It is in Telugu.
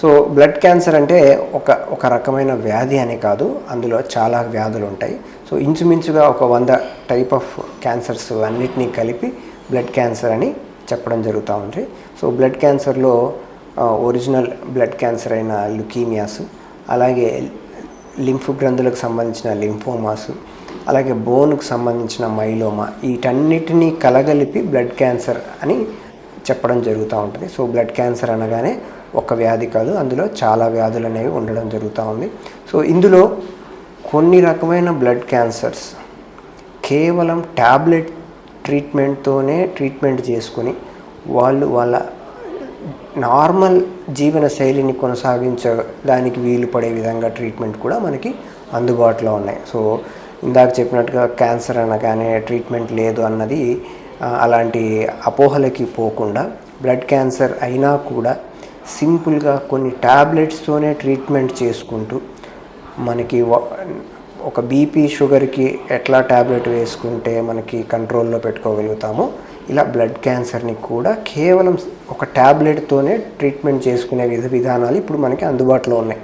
సో బ్లడ్ క్యాన్సర్ అంటే ఒక ఒక రకమైన వ్యాధి అని కాదు అందులో చాలా వ్యాధులు ఉంటాయి. సో ఇంచుమించుగా ఒక వంద టైప్ ఆఫ్ క్యాన్సర్స్ అన్నిటినీ కలిపి బ్లడ్ క్యాన్సర్ అని చెప్పడం జరుగుతూ ఉంది. సో బ్లడ్ క్యాన్సర్లో ఒరిజినల్ బ్లడ్ క్యాన్సర్ అయిన లుకీమియాస్ అలాగే లింఫ్ గ్రంథులకు సంబంధించిన లింఫోమాస్ అలాగే బోన్కు సంబంధించిన మైలోమా వీటన్నిటినీ కలగలిపి బ్లడ్ క్యాన్సర్ అని చెప్పడం జరుగుతూ ఉంటుంది. సో బ్లడ్ క్యాన్సర్ అనగానే ఒక వ్యాధి కాదు అందులో చాలా వ్యాధులు అనేవి ఉండడం జరుగుతూ ఉంది. సో ఇందులో కొన్ని రకమైన బ్లడ్ క్యాన్సర్స్ కేవలం ట్యాబ్లెట్ ట్రీట్మెంట్తోనే ట్రీట్మెంట్ చేసుకుని వాళ్ళు వాళ్ళ నార్మల్ జీవన శైలిని కొనసాగించడానికి వీలు పడే విధంగా ట్రీట్మెంట్ కూడా మనకి అందుబాటులో ఉన్నాయి. సో ఇందాక చెప్పినట్టుగా క్యాన్సర్ అనగానే ట్రీట్మెంట్ లేదు అన్నది అలాంటి అపోహలకి పోకుండా బ్లడ్ క్యాన్సర్ అయినా కూడా సింపుల్గా కొన్ని ట్యాబ్లెట్స్తోనే ట్రీట్మెంట్ చేసుకుంటూ మనకి ఒక బీపీ షుగర్కి ఎట్లా ట్యాబ్లెట్ వేసుకుంటే మనకి కంట్రోల్లో పెట్టుకోగలుగుతామో ఇలా బ్లడ్ క్యాన్సర్ని కూడా కేవలం ఒక ట్యాబ్లెట్తోనే ట్రీట్మెంట్ చేసుకునే విధ విధానాలు ఇప్పుడు మనకి అందుబాటులో ఉన్నాయి.